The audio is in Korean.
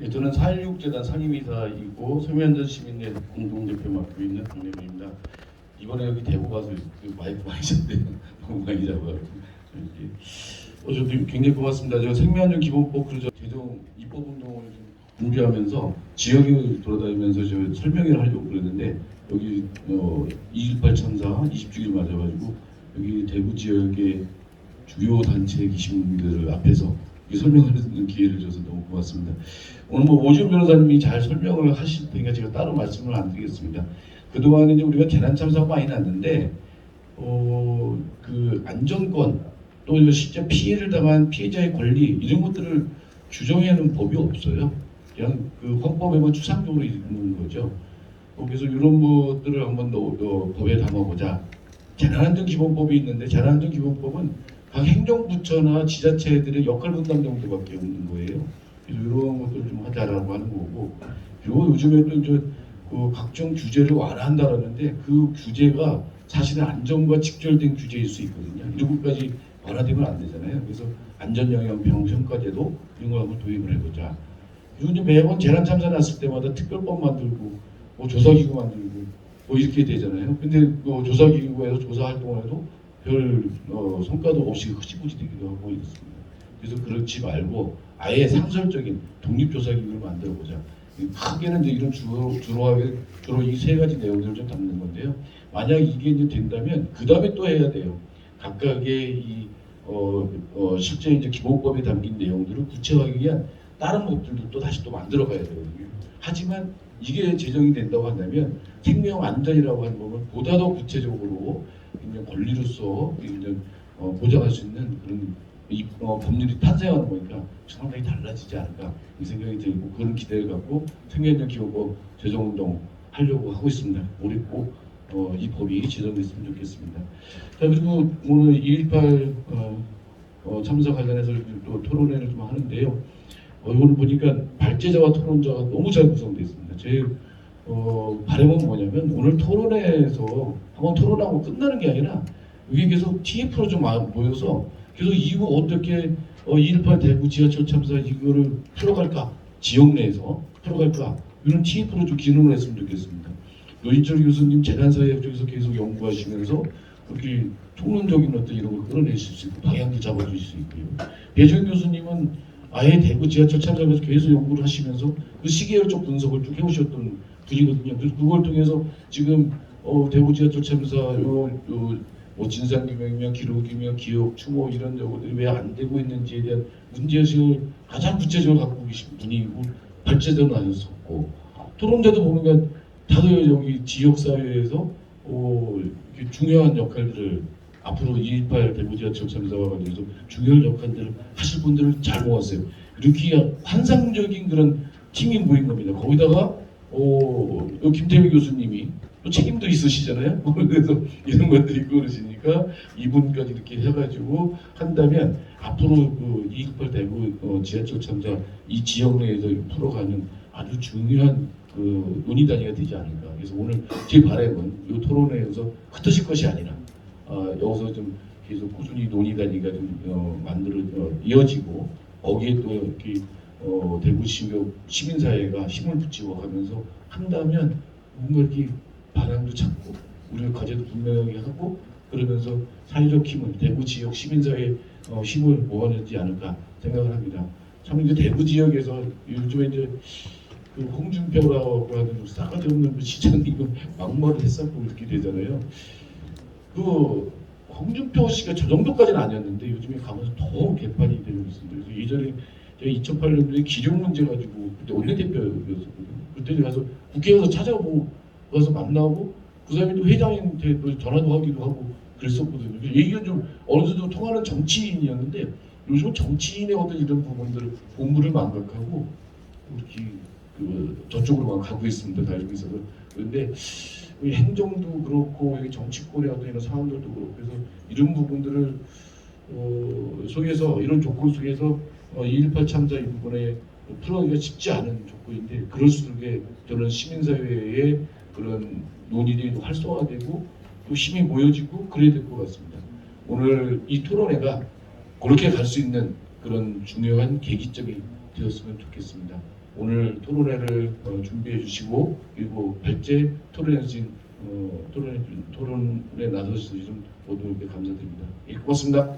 네, 저는 4.16재단 상임이사이고 서면전 시민회 공동대표 맡고 있는 강래입니다. 이번에 여기 대구 가서 그 마이크 많이 쳤는데 너무 많이 잡아가지고 이렇게 어, 저도 굉장히 고맙습니다. 저 생명안전 기본법 그저 제정 입법 운동을 좀 준비하면서 지역을 돌아다니면서 저 설명회를 하려고 그랬는데 여기 어, 2.18 참사 20주기를 맞아가지고 여기 대구 지역의 주요 단체 계신 분들 앞에서 이 설명하는 기회를 줘서 너무 고맙습니다. 오늘 뭐 오지훈 변호사님이 잘 설명을 하실 테니까 제가 따로 말씀을 안 드리겠습니다. 그동안 이제 우리가 재난 참사가 많이 났는데 어, 그 안전권 또 실제 피해를 당한 피해자의 권리 이런 것들을 규정해놓은 법이 없어요. 그냥 그 헌법에만 추상적으로 있는 거죠. 어, 그래서 이런 것들을 한번 더, 더 법에 담아보자. 재난안전기본법이 있는데 재난안전기본법은 각 행정부처나 지자체들의 역할 분담 정도밖에 없는 거예요. 그래서 이런 것들 좀 하자라고 하는 거고 그리고 요즘에도 이제 그 각종 규제를 완화한다라는데 그 규제가 사실은 안전과 직결된 규제일 수 있거든요. 것까지 완화되면 안 되잖아요. 그래서 안전영향 평가제도 이런 걸 한번 도입을 해보자. 이제 매번 재난 참사 났을 때마다 특별법 만들고 뭐 조사기구 만들고 뭐 이렇게 되잖아요. 근데 그 조사기구에서 조사 활동을 해도 별 어, 성과도 없이 흐지부지 되기도 하고 있습니다. 그래서 그렇지 말고 아예 상설적인 독립조사기구를 만들어 보자. 크게는 이제 이런 주로 주로 주로 이 세 가지 내용들을 좀 담는 건데요. 만약 이게 이제 된다면 그 다음에 또 해야 돼요. 각각의 이 어, 어, 실제 이제 기본법에 담긴 내용들을 구체화하기 위한 다른 법들도 또 다시 또 만들어 가야 되거든요. 하지만 이게 제정이 된다고 한다면 생명 안전이라고 하는 부분 보다 더 구체적으로 그냥 권리로서 이제 어, 보장할 수 있는 그런 이, 어, 법률이 탄생하는 거니까 상당히 달라지지 않을까 이 생각이 들고 그런 기대를 갖고 생명력 기업법 재정운동 하려고 하고 있습니다. 올해 꼭 어, 이 법이 제정됐으면 좋겠습니다. 자 그리고 오늘 2.18 어, 어, 참사 관련해서 또 토론회를 좀 하는데요. 어, 오늘 보니까 발제자와 토론자가 너무 잘 구성되어 있습니다. 제 어, 바람은 뭐냐면 오늘 토론회에서 한번 토론하고 끝나는 게 아니라 여기 계속 TF로 좀 아- 모여서 계속 이후 어떻게 어, 2.18 대구 지하철 참사 이거를 풀어갈까 지역 내에서 풀어갈까 이런 TF로 좀 기능을 했으면 좋겠습니다. 노인철 교수님 재단사회 쪽에서 계속 연구하시면서 그렇게 통론적인 어떤 이런 걸 끌어내실 수 있고 방향도 잡아주실 수 있고요. 배정 교수님은 아예 대구 지하철 참사에서 계속 연구를 하시면서 그 시계열적 분석을 쭉 해오셨던 분이거든요. 그래서 그걸 통해서 지금 어, 대구 지하철 참사 요, 요, 뭐 진상규명이며 기록이며 기억, 추모 이런 것들이 왜 안 되고 있는지에 대한 문제의식을 가장 구체적으로 갖고 계신 분이고 발제자는 아니었었고 토론자도 보면 다들 여기 지역 사회에서 어, 중요한 역할들을 앞으로 2.18 대구 지하철 참사와 관련해서 중요한 역할들을 하실 분들을 잘 모았어요. 이렇게 환상적인 그런 팀이 모인 겁니다. 거기다가 어, 요 김태미 교수님이 또 책임도 있으시잖아요. 그래서 이런 것들이 그러시니까 이분까지 이렇게 해가지고 한다면 앞으로 그2.18 대구 어, 지하철 참사 이 지역 내에서 풀어가는 아주 중요한 그 논의 단위가 되지 않을까. 그래서 오늘 제 바람은 이 토론회에서 흩어질 것이 아니라 어, 여기서 좀 계속 꾸준히 논의 단위가 좀 어, 만들어 어, 이어지고 거기에 또 이렇게 어, 대구 시민 시민사회가 힘을 붙이고 가면서 한다면 뭔가 이렇게 바람도 잡고 우리가 과제도 분명하게 하고 그러면서 사회적 힘을 대구 지역 시민사회 어, 힘을 모아내지 않을까 생각을 합니다. 참 이제 대구 지역에서 요즘에 이제 그 홍준표라고 하는 싸가지 없는 그 시장이 막말을 했었고 이렇게 되잖아요. 그 홍준표 씨가 저 정도까지는 아니었는데 요즘에 가면서 더 개판이 되고 있습니다. 그래서 예전에 제가 2008년도에 기룡 문제 가지고 그때 원내대표였었거든요. 그때 가서 국회 가서 찾아보고 가서 만나고 그 사람이 또 회장한테 또 전화도 하기도 하고 그랬었거든요. 얘기가 좀 어느 정도 통하는 정치인이었는데 요즘 정치인의 어떤 이런 부분들을 본부를 망각하고 이렇게 그 저쪽으로만 가고 있습니다. 달리고 있어서 그런데 이 행정도 그렇고 여기 정치권의 어떤 이런 상황들도 그렇고 그래서 이런 부분들을 어, 속에서 이런 조건 속에서 어, 2.18 참사 이 부분에 풀어가기가 쉽지 않은 조건인데 그럴수록 저는 시민사회의 그런 논의들이 활성화되고 또 힘이 모여지고 그래야 될 것 같습니다. 오늘 이 토론회가 그렇게 갈 수 있는 그런 중요한 계기점이 되었으면 좋겠습니다. 오늘 토론회를 어, 준비해 주시고 그리고 별제 토론해 주신 어, 토론회 토론에 나서주신 모두에게 감사드립니다. 예, 고맙습니다.